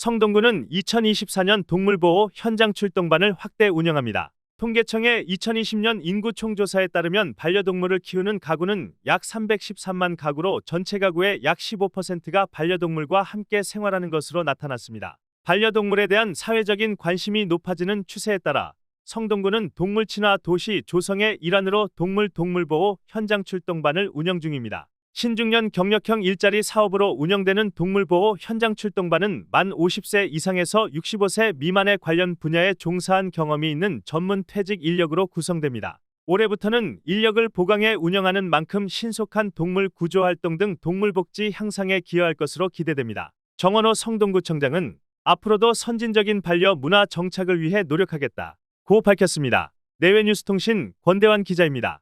성동구는 2024년 동물보호 현장 출동반을 확대 운영합니다. 통계청의 2020년 인구 총조사에 따르면 반려동물을 키우는 가구는 약 313만 가구로 전체 가구의 약 15%가 반려동물과 함께 생활하는 것으로 나타났습니다. 반려동물에 대한 사회적인 관심이 높아지는 추세에 따라 성동구는 동물 친화 도시 조성의 일환으로 동물 동물보호 현장 출동반을 운영 중입니다. 신중년 경력형 일자리 사업으로 운영되는 동물보호 현장 출동반은 만 50세 이상에서 65세 미만의 관련 분야에 종사한 경험이 있는 전문 퇴직 인력으로 구성됩니다. 올해부터는 인력을 보강해 운영하는 만큼 신속한 동물 구조 활동 등 동물 복지 향상에 기여할 것으로 기대됩니다. 정원호 성동구청장은 앞으로도 선진적인 반려 문화 정착을 위해 노력하겠다. 고 밝혔습니다. 내외뉴스통신 권대환 기자입니다.